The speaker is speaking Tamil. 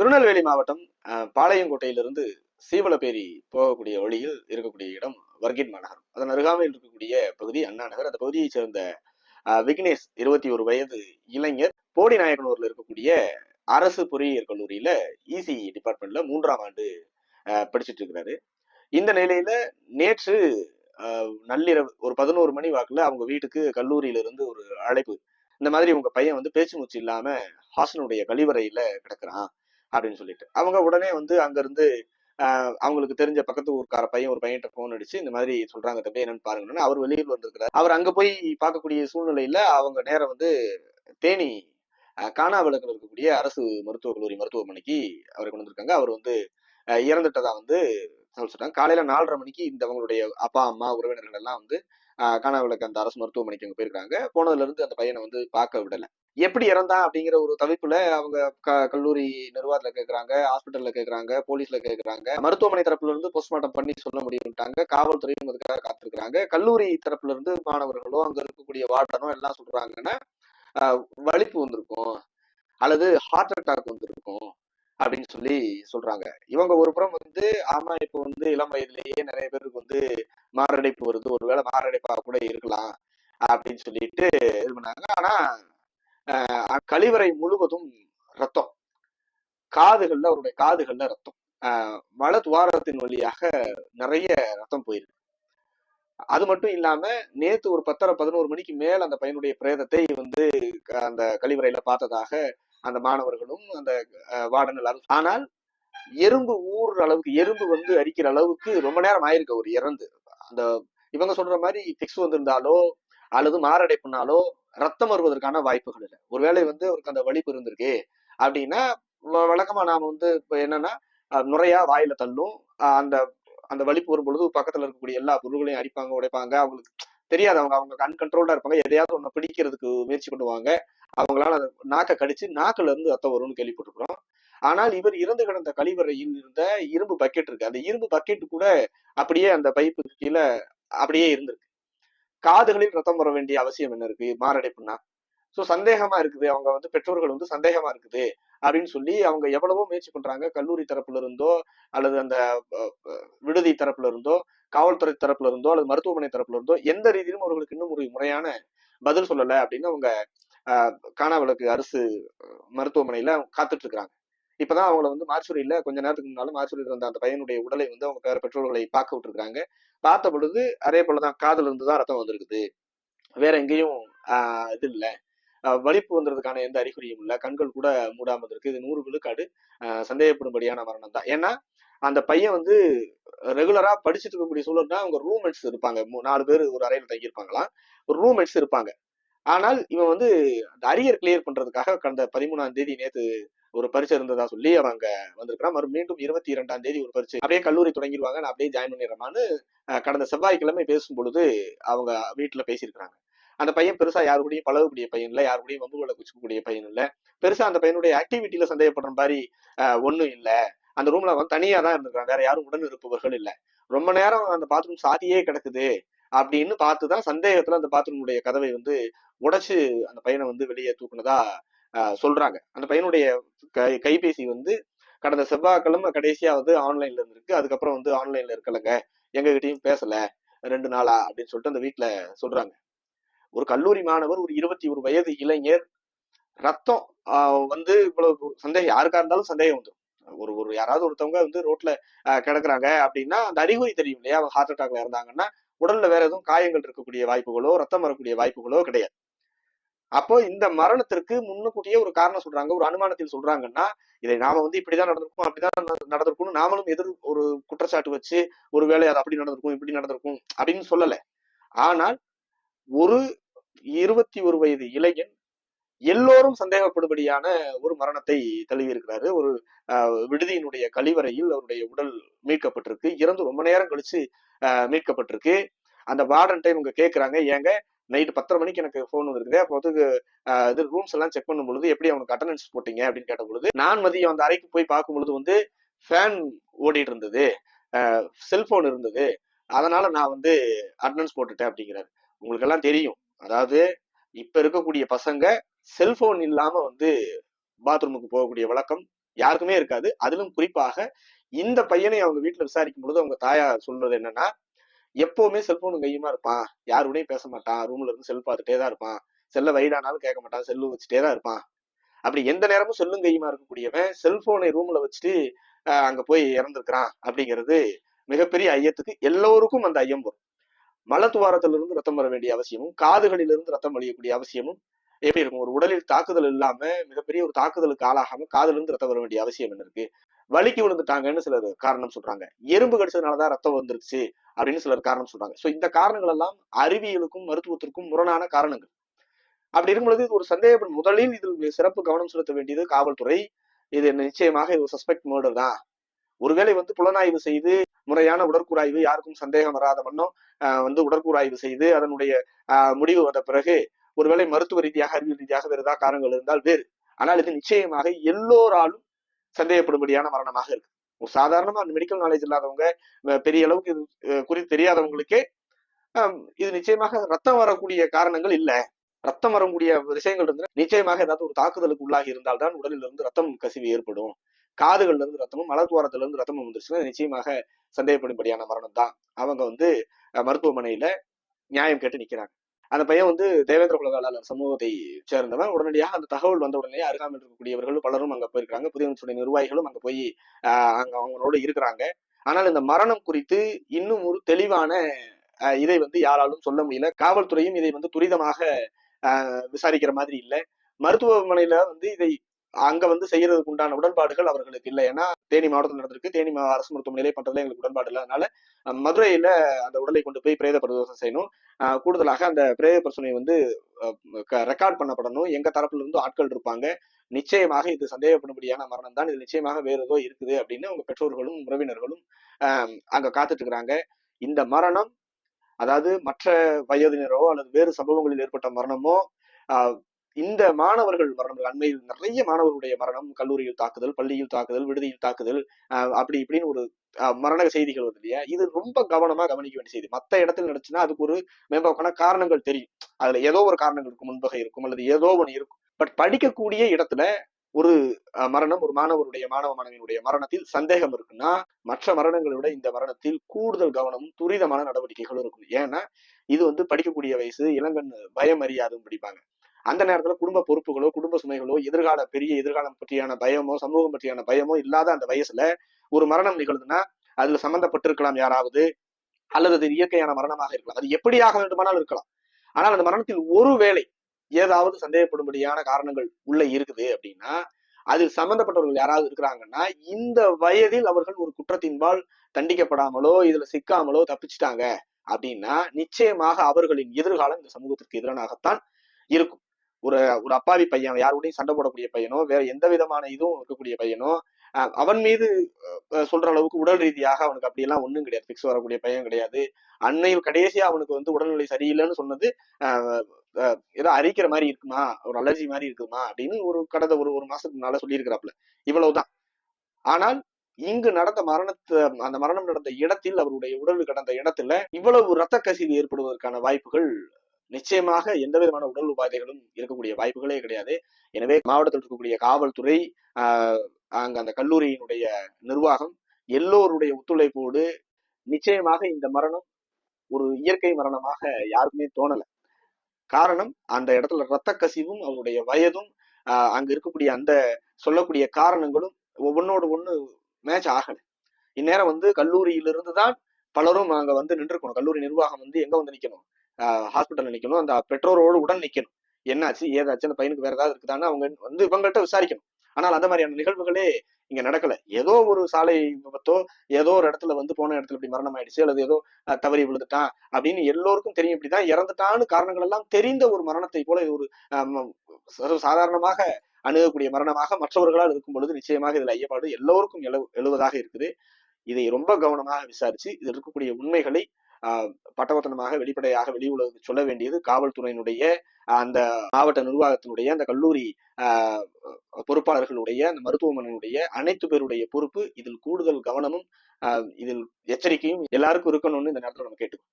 திருநெல்வேலி மாவட்டம் அஹ், பாளையங்கோட்டையிலிருந்து சீவலப்பேரி போகக்கூடிய வழியில் இருக்கக்கூடிய இடம் வர்கின் மாநகரம் அதன் அருகாமையில் இருக்கக்கூடிய பகுதி அண்ணா நகர். அந்த பகுதியைச் சேர்ந்த விக்னேஷ் இருபத்தி ஒரு வயது இளைஞர் போடி நாயக்கனூர்ல இருக்கக்கூடிய அரசு பொறியியல் கல்லூரியில இசி டிபார்ட்மெண்ட்ல மூன்றாம் ஆண்டு படிச்சுட்டு படிச்சிட்டு இருக்கிறாரு. இந்த நிலையில நேற்று நள்ளிரவு ஒரு பதினோரு மணி வாக்குல அவங்க வீட்டுக்கு கல்லூரியில இருந்து ஒரு அழைப்பு. இந்த மாதிரி உங்க பையன் வந்து பேச்சு மூச்சு இல்லாம ஹாஸ்டனுடைய கழிவறையில கிடக்குறான். அப்படின்னு சொல்லிட்டு. அவங்க உடனே வந்து அங்க இருந்து அவங்களுக்கு தெரிஞ்ச பக்கத்து ஊருக்கார பையன் ஒரு பையன்கிட்ட ஃபோன் அடிச்சு இந்த மாதிரி சொல்றாங்க தம்பி என்னன்னு பாருங்கன்னு அவர் வெளியூர் வந்திருக்கிறார். அவர் அங்க போய் பார்க்கக்கூடிய சூழ்நிலையில அவங்க நேரம் வந்து தேனி காணாவிளக்கில் இருக்கக்கூடிய அரசு மருத்துவக் கல்லூரி மருத்துவமனைக்கு அவரை கொண்டு வந்திருக்காங்க. அவர் வந்து இறந்துட்டதா வந்து சொல்லிட்டாங்க சொல்றாங்க. காலையில நாலரை மணிக்கு இந்த அவங்களுடைய அப்பா அம்மா உறவினர்கள் எல்லாம் வந்து ஆஹ் காணாவிளக்கு அந்த அரசு மருத்துவமனைக்கு அங்க போயிருக்காங்க. போனதுல இருந்து அந்த பையனை வந்து பார்க்க விடலை. எப்படி இறந்தான் அப்படிங்கிற ஒரு தவிப்புல அவங்க க- கல்லூரி நிர்வாகத்துல கேட்கறாங்க ஹாஸ்பிட்டல்ல கேட்கறாங்க போலீஸ்ல கேட்கறாங்க மருத்துவமனை தரப்புல இருந்து போஸ்ட்மார்ட்டம் பண்ணி சொல்ல முடியும்ட்டாங்க. காவல்துறையும் அதுக்காக காத்திருக்கிறாங்க. கல்லூரி தரப்புல இருந்து மாணவர்களோ அங்க இருக்கக்கூடிய வார்டனோ எல்லாம் சொல்றாங்கன்னா வலிப்பு வந்திருக்கும் அல்லது ஹார்ட் அட்டாக் வந்திருக்கும் அப்படின்னு சொல்லி சொல்றாங்க. இவங்க ஒரு புறம் வந்து ஆமா இப்போ வந்து இளம் வயதிலேயே நிறைய பேருக்கு வந்து மாரடைப்பு வருது. ஒருவேளை மாரடைப்பா கூட இருக்கலாம் அப்படின்னு சொல்லிட்டு இது பண்ணாங்க. ஆனா கழிவறை முழுவதும் ரத்தம். காதுகள்ல அவருடைய காதுகள்ல ரத்தம். ஆஹ் மல துவாரத்தின் வழியாக நிறைய ரத்தம் போயிருக்கு. அது மட்டும் இல்லாம நேத்து ஒரு பத்தரை பதினோரு மணிக்கு மேல அந்த பையனுடைய பிரேதத்தை வந்து க- அந்த கழிவறையில பார்த்ததாக அந்த மாணவர்களும் அந்த வார்டன் எல்லாரும் ஆனால் எறும்பு ஊறுற அளவுக்கு எறும்பு வந்து அரிக்கிற அளவுக்கு ரொம்ப நேரம் ஆயிருக்கு. அவர் இறந்து. அந்த இவங்க சொல்ற மாதிரி பிக்ஸ் வந்திருந்தாலோ அல்லது மாரடைப்புனாலோ ரத்தம் வருவதற்கான வாய்ப்புகள் இல்லை. ஒருவேளை வந்து அவருக்கு அந்த வலிப்பு இருந்திருக்கு அப்படின்னா வழக்கமா நாம வந்து இப்ப என்னன்னா நுரையா வாயில தள்ளும். அந்த அந்த வலிப்பு வரும் பொழுது பக்கத்துல இருக்கக்கூடிய எல்லா பொருள்களையும் அடிப்பாங்க உடைப்பாங்க. அவங்களுக்கு தெரியாது. அவங்க அவங்க அன்கண்ட்ரோல்டா இருப்பாங்க. எதையாவது ஒண்ணு பிடிக்கிறதுக்கு முயற்சி பண்ணுவாங்க. அவங்களால அந்த நாக்கை கடிச்சு நாக்குல இருந்து ரத்தம் வரும்னு கேள்விப்பட்டிருக்கிறோம். ஆனால் இவர் இறந்து கிடந்த கழிவறையில் இருந்த இரும்பு பக்கெட் இருக்கு. அந்த இரும்பு பக்கெட் கூட அப்படியே அந்த பைப்புக்கு கீழே அப்படியே இருந்திருக்கு. காதுகளில் ரத்தம் வர வேண்டிய அவசியம் என்ன இருக்கு? மாரடைப்புனா ஸோ சந்தேகமா இருக்குது. அவங்க வந்து பெற்றோர்கள் வந்து சந்தேகமா இருக்குது. அப்படின்னு சொல்லி அவங்க எவ்வளவோ முயற்சி பண்றாங்க. கல்லூரி தரப்புல இருந்தோ அல்லது அந்த விடுதி தரப்புல இருந்தோ காவல்துறை தரப்புல இருந்தோ அல்லது மருத்துவமனை தரப்புல இருந்தோ எந்த ரீதியிலும் அவர்களுக்கு இன்னும் ஒரு முறையான பதில் சொல்லலை அப்படின்னு அவங்க காணாவிளக்கு அரசு மருத்துவமனையில காத்துட்டு இருக்கிறாங்க. இப்பதான் அவங்கள வந்து மார்ச்சுரியில கொஞ்ச நேரத்துக்கு முன்னாலும் மார்ச்சுரியில் இருந்த அந்த பையனுடைய உடலை வந்து அவங்க பேர பெற்றோர்களை பார்க்க விட்டுருக்காங்க. பார்த்த பொழுது அதே போலதான் காதல் இருந்து தான் ரத்தம் வந்திருக்குது. வேற எங்கேயும் ஆஹ், இது இல்லை. வலிப்பு வந்ததுக்கான எந்த அறிகுறியும் இல்லை. கண்கள் கூட மூடாம இருக்கு. இது நூறு விழுக்காடு சந்தேகப்படும்படியான மரணம் தான். ஏன்னா அந்த பையன் வந்து ரெகுலரா படிச்சுட்டு இருக்கக்கூடிய சூழல்னா அவங்க ரூம்மேட்ஸ் இருப்பாங்க. மூ- நாலு பேர் ஒரு அறையில் தங்கியிருப்பாங்களாம். ஒரு ரூம்மேட்ஸ் இருப்பாங்க. ஆனால் இவன் வந்து அந்த அரியர் கிளியர் பண்றதுக்காக கடந்த பதிமூணாம் தேதி நேற்று ஒரு பரிசு இருந்ததா சொல்லி அவங்க வந்திருக்கிறான் மறு மீண்டும் இருபத்தி இரண்டாம் தேதி ஒரு பரிசு. அப்படியே கல்லூரி தொடங்கிடுவாங்க. நான் அப்படியே ஜாயின் பண்ணிடுறேன்னு கடந்த செவ்வாய்க்கிழமை பேசும் பொழுது அவங்க வீட்டுல பேசியிருக்கிறாங்க. அந்த பையன் பெருசா யாரு கூடயும் பழகக்கூடிய பையன் இல்ல. யாரு கூடயும் வம்பு குச்சிக்கக்கூடிய பையன் இல்ல. பெருசா அந்த பையனுடைய ஆக்டிவிட்டியில சந்தேகப்படுற மாதிரி ஒன்றும் இல்லை இல்ல. அந்த ரூம்ல வந்து தனியா தான் இருந்திருக்காங்க வேற யாரும் உடன் இருப்பவர்கள் இல்ல. ரொம்ப நேரம் அந்த பாத்ரூம் சாத்தியே கிடக்குது அப்படின்னு பார்த்துதான் சந்தேகத்துல அந்த பாத்ரூமுடைய கதவை வந்து உடைச்சு அந்த பையனை வந்து வெளியே தூக்குனதா சொல்றாங்க. அந்த பையனுடைய கை கைபேசி வந்து கடந்த செவ்வாய்க்கிழமை கடைசியா வந்து ஆன்லைன்ல இருந்திருக்கு. அதுக்கப்புறம் வந்து ஆன்லைன்ல இருக்கலங்க. எங்க கிட்டயும் பேசல. ரெண்டு நாளா அப்படின்னு சொல்லிட்டு அந்த வீட்டுல சொல்றாங்க. ஒரு கல்லூரி மாணவர் ஒரு இருபத்தி ஒரு வயது இளைஞர் ரத்தம் வந்து இவ்வளவு சந்தேகம் யாருக்கா இருந்தாலும் சந்தேகம் வந்துடும் ஒரு ஒரு யாராவது ஒருத்தவங்க வந்து ரோட்ல கிடக்குறாங்க அப்படின்னா அந்த அறிகுறி தெரியும் இல்லையா? ஹார்ட் அட்டாக்ல இருந்தாங்கன்னா உடல்ல வேற எதுவும் காயங்கள் இருக்கக்கூடிய வாய்ப்புகளோ ரத்தம் வரக்கூடிய வாய்ப்புகளோ கிடையாது. அப்போ இந்த மரணத்திற்கு முன்னுக்கூட்டியே ஒரு காரணம் சொல்றாங்க ஒரு அனுமானத்தில் சொல்றாங்கன்னா இதை நாம வந்து இப்படிதான் நடந்திருக்கும் அப்படிதான் நடந்திருக்கும்னு நாமளும் எதிர் ஒரு குற்றச்சாட்டு வச்சு ஒருவேளை அது அப்படி நடந்திருக்கும் இப்படி நடந்திருக்கும் அப்படின்னு சொல்லல. ஆனால் ஒரு இருபத்தி ஒரு வயது இளைஞன் எல்லோரும் சந்தேகப்படும்படியான ஒரு மரணத்தை தழுவி இருக்கிறாரு ஒரு விடுதியினுடைய கழிவறையில் அவருடைய உடல் மீட்கப்பட்டிருக்கு. இறந்து ரொம்ப நேரம் கழிச்சு மீட்கப்பட்டிருக்கு. அந்த வார்டன் இவங்க கேட்கிறாங்க ஏங்க நைட்டு பத்தரை மணிக்கு எனக்கு ஃபோன் வந்துருக்குது. அப்போ வந்து இது ரூம்ஸ் எல்லாம் செக் பண்ணும் பொழுது எப்படி அவனுக்கு அட்டண்டன்ஸ் போட்டீங்க அப்படின்னு கேட்ட பொழுது நான் மதியம் அந்த அறைக்கு போய் பார்க்கும் பொழுது வந்து ஃபேன் ஓடிட்டு இருந்தது. செல்போன் இருந்தது. அதனால நான் வந்து அட்டண்டன்ஸ் போட்டுட்டேன் அப்படிங்கிறாரு. உங்களுக்கு எல்லாம் தெரியும். அதாவது இப்ப இருக்கக்கூடிய பசங்க செல்போன் இல்லாம வந்து பாத்ரூமுக்கு போகக்கூடிய வழக்கம் யாருக்குமே இருக்காது. அதிலும் குறிப்பாக இந்த பையனை அவங்க வீட்டுல விசாரிக்கும் பொழுது அவங்க தாயா சொல்றது என்னன்னா எப்பவுமே செல்போனு கையுமா இருப்பான் யாருடையும் பேச மாட்டான் ரூம்ல இருந்து செல் பார்த்துட்டே தான் இருப்பான் செல்ல வைடானாலும் கேட்க மாட்டான் செல்லு வச்சுட்டே தான் இருப்பான் அப்படி எந்த நேரமும் செல்லும் கையுமா இருக்கக்கூடியவன் செல்போனை ரூம்ல வச்சுட்டு அங்க போய் இறந்துருக்கிறான் அப்படிங்கிறது மிகப்பெரிய ஐயத்துக்கு எல்லோருக்கும் அந்த ஐயம் வரும். மலத்துவாரத்திலிருந்து ரத்தம் வர வேண்டிய அவசியமும் காதுகளிலிருந்து ரத்தம் வழியக்கூடிய அவசியமும் எப்படி இருக்கும்? ஒரு உடலில் தாக்குதல் இல்லாம மிகப்பெரிய ஒரு தாக்குதலுக்கு ஆளாகாம காதிலிருந்து ரத்தம் வர வேண்டிய அவசியம் என்ன இருக்கு? வலிக்கு விழுந்துட்டாங்கன்னு சிலர் காரணம் சொல்றாங்க. எறும்பு கடிச்சதுனாலதான் ரத்தம் வந்துருச்சு. அப்படின்னு சிலர் காரணம் சொல்றாங்க. ஸோ இந்த காரணங்கள் எல்லாம் அறிவியலுக்கும் மருத்துவத்திற்கும் முரணான காரணங்கள். அப்படி இருக்கும்பொழுது இது ஒரு சந்தேகம் முதலில் இதில் சிறப்பு கவனம் செலுத்த வேண்டியது காவல்துறை. இது நிச்சயமாக இது சஸ்பெக்ட் மர்டர் தான். ஒருவேளை வந்து புலனாய்வு செய்து முறையான உடற்கூறாய்வு யாருக்கும் சந்தேகம் வராத வண்ணம் ஆஹ் வந்து உடற்கூறாய்வு செய்து அதனுடைய ஆஹ் முடிவு வந்த பிறகு ஒருவேளை மருத்துவ ரீதியாக அறிவியல் ரீதியாக வேறு ஏதாவது காரணங்கள் இருந்தால் வேறு. ஆனால் இது நிச்சயமாக எல்லோராலும் சந்தேகப்படும்படியான மரணமாக இருக்கு. சாதாரணமா அந்த மெடிக்கல் நாலேஜ் இல்லாதவங்க பெரிய அளவுக்கு இது குறித்து தெரியாதவங்களுக்கே இது நிச்சயமாக ரத்தம் வரக்கூடிய காரணங்கள் இல்லை. ரத்தம் வரக்கூடிய விஷயங்கள் இருந்து நிச்சயமாக ஏதாவது ஒரு தாக்குதலுக்கு உள்ளாகி இருந்தால்தான் உடலில் இருந்து ரத்தம் கசிவு ஏற்படும். காதுகள்ல இருந்து ரத்தமும் மலத்துவாரத்துல இருந்து ரத்தமும் வந்துருச்சுன்னா நிச்சயமாக சந்தேகப்படும்படியான மரணம் தான் அவங்க வந்து மருத்துவமனையில நியாயம் கேட்டு நிக்கிறாங்க. அந்த பையன் வந்து தேவேந்திர குல சமூகத்தை சேர்ந்தவன். உடனடியாக அந்த தகவல் வந்த உடனே அருகாமல் இருக்கக்கூடியவர்கள் பலரும் அங்க போயிருக்காங்க. புதிய அமைச்சருடைய நிர்வாகிகளும் அங்க போய் அங்க அவங்களோட இருக்கிறாங்க. ஆனால் இந்த மரணம் குறித்து இன்னும் ஒரு தெளிவான இதை வந்து யாராலும் சொல்ல முடியல. காவல்துறையும் இதை வந்து துரிதமாக விசாரிக்கிற மாதிரி இல்லை. மருத்துவமனையில வந்து இதை அங்க வந்து செய்யறதுக்கு உண்டான உடன்பாடுகள் அவர்களுக்கு இல்லை. ஏன்னா தேனி மாவட்டத்தில் நடந்திருக்கு. தேனி மா- அரசு மருத்துவமனையிலே பண்றதுல எங்களுக்கு உடன்பாடு இல்லை. அதனால மதுரையில அந்த உடலை கொண்டு போய் பிரேத பிரதோஷம் செய்யணும். கூடுதலாக அந்த பிரேத பிரச்சனை வந்து ரெக்கார்ட் பண்ணப்படணும். எங்க தரப்புல இருந்து ஆட்கள் இருப்பாங்க. நிச்சயமாக இது சந்தேகப்படும்படியான மரணம் தான். இது நிச்சயமாக வேறு ஏதோ இருக்குது அப்படின்னு அவங்க பெற்றோர்களும் உறவினர்களும் ஆஹ், அங்க காத்துட்டு இருக்கிறாங்க இந்த மரணம் அதாவது மற்ற வயதினரோ அல்லது வேறு சம்பவங்களில் ஏற்பட்ட மரணமோ இந்த மாணவர்கள் மரணம் அண்மையில் நிறைய மாணவர்களுடைய மரணம் கல்லூரியில் தாக்குதல் பள்ளியில் தாக்குதல் விடுதியில் தாக்குதல் அப்படி இப்படின்னு ஒரு மரண செய்திகள் வருது இல்லையா? இது ரொம்ப கவனமா கவனிக்க வேண்டிய செய்தி. மத்த இடத்துல நடந்துச்சுன்னா அதுக்கு ஒரு மேம்போக்கான காரணங்கள் தெரியும். அதுல ஏதோ ஒரு காரணங்கள் இருக்கும் முன்பகை இருக்கும் அல்லது ஏதோ ஒன்று இருக்கும். பட் படிக்கக்கூடிய இடத்துல ஒரு அஹ், மரணம் ஒரு மாணவருடைய மாணவ மாணவியினுடைய மரணத்தில் சந்தேகம் இருக்குன்னா மற்ற மரணங்களை விட இந்த மரணத்தில் கூடுதல் கவனமும் துரிதமான நடவடிக்கைகளும் இருக்கும். ஏன்னா இது வந்து படிக்கக்கூடிய வயசு இளங்கண் பயம் அறியாதும் படிப்பாங்க. அந்த நேரத்துல குடும்ப பொறுப்புகளோ குடும்ப சுமைகளோ எதிர்கால பெரிய எதிர்காலம் பற்றியான பயமோ சமூகம் பற்றியான பயமோ இல்லாத அந்த வயசுல ஒரு மரணம் நிகழுதுன்னா அதுல சம்பந்தப்பட்டிருக்கலாம் யாராவது அல்லது அது இயற்கையான மரணமாக இருக்கலாம். அது எப்படியாக வேண்டுமானாலும் இருக்கலாம். ஆனால் அந்த மரணத்தில் ஒருவேளை ஏதாவது சந்தேகப்படும்படியான காரணங்கள் உள்ள இருக்குது அப்படின்னா அதில் சம்பந்தப்பட்டவர்கள் யாராவது இருக்கிறாங்கன்னா இந்த வயதில் அவர்கள் ஒரு குற்றத்தின்பால் தண்டிக்கப்படாமலோ இதுல சிக்காமலோ தப்பிச்சிட்டாங்க அப்படின்னா நிச்சயமாக அவர்களின் எதிர்காலம் இந்த சமூகத்திற்கு எதிரானாகத்தான் இருக்கும். ஒரு ஒரு அப்பாவி பையன் யாரோடையும் சண்டை போடக்கூடிய பையனோ வேற எந்த விதமான இதுவும் இருக்கக்கூடிய பையனோ அவன் மீது சொல்ற அளவுக்கு உடல் ரீதியாக அவனுக்கு அப்படியெல்லாம் ஒன்றும் கிடையாது. பிக்ஸ் வரக்கூடிய பையன் கிடையாது. அன்னை கடைசியா அவனுக்கு வந்து உடல்நிலை சரியில்லைன்னு சொன்னது ஏதோ அரிக்கிற மாதிரி இருக்குமா? ஒரு அலர்ஜி மாதிரி இருக்குமா? அப்படின்னு ஒரு கடந்த ஒரு ஒரு மாசத்துக்கு முன்னால சொல்லியிருக்கிறாப்ல இவ்வளவுதான். ஆனால் இங்கு நடந்த மரணத்தை அந்த மரணம் நடந்த இடத்தில் அவருடைய உடல் கடந்த இடத்துல இவ்வளவு ரத்த கசிவு ஏற்படுவதற்கான வாய்ப்புகள் நிச்சயமாக எந்த விதமான உடல் உபாதைகளும் இருக்கக்கூடிய வாய்ப்புகளே கிடையாது. எனவே மாவட்டத்தில் இருக்கக்கூடிய காவல்துறை அங்க அந்த கல்லூரியினுடைய நிர்வாகம் எல்லோருடைய ஒத்துழைப்போடு நிச்சயமாக இந்த மரணம் ஒரு இயற்கை மரணமாக யாருக்குமே தோணல. காரணம் அந்த இடத்துல ரத்த கசிவும் அவருடைய வயதும் ஆஹ் அங்க இருக்கக்கூடிய அந்த சொல்லக்கூடிய காரணங்களும் ஒவ்வொன்னோடு ஒண்ணு மேட்ச் ஆகல. இந்நேரம் வந்து கல்லூரியிலிருந்து தான் பலரும் அங்க வந்து நின்றுக்கணும். கல்லூரி நிர்வாகம் வந்து எங்க வந்து நிக்கணும்? ஹாஸ்பிட்டல்ல நிக்கணும். அந்த பெற்றோரோடு உடன் நிக்கணும். என்னாச்சு? ஏதாச்சு? அந்த பையனுக்கு வேற ஏதாவது இருக்குதான்னு அவங்க வந்து இவங்கள்ட்ட விசாரிக்கணும். ஆனால் அந்த மாதிரியான நிகழ்வுகளே இங்க நடக்கல. ஏதோ ஒரு சாலை விபத்தோ ஏதோ ஒரு இடத்துல வந்து போன இடத்துல இப்படி மரணம் ஆயிடுச்சு அல்லது ஏதோ தவறி விழுந்துட்டான் அப்படின்னு எல்லோருக்கும் தெரியும். இப்படிதான் இறந்துட்டான்னு காரணங்கள் எல்லாம் தெரிந்த ஒரு மரணத்தை போல இது ஒரு சாதாரணமாக அணுகக்கூடிய மரணமாக மற்றவர்களால் இருக்கும் பொழுது நிச்சயமாக இதுல ஐயப்பாடு எல்லோருக்கும் எழு எழுவதாக இருக்குது. இதை ரொம்ப கவனமாக விசாரிச்சு இதில் இருக்கக்கூடிய உண்மைகளை பட்டவர்த்தனமாக வெளிப்படையாக வெளி சொல்ல வேண்டியது காவல்துறையினுடைய அந்த மாவட்ட நிர்வாகத்தினுடைய அந்த கல்லூரி பொறுப்பாளர்களுடைய அந்த மருத்துவமனையினுடைய அனைத்து பேருடைய பொறுப்பு இதில் கூடுதல் கவனமும் இதில் எச்சரிக்கையும் எல்லாருக்கும் இருக்கணும்னு இந்த நேரத்தில் நம்ம கேட்டுக்கோம்.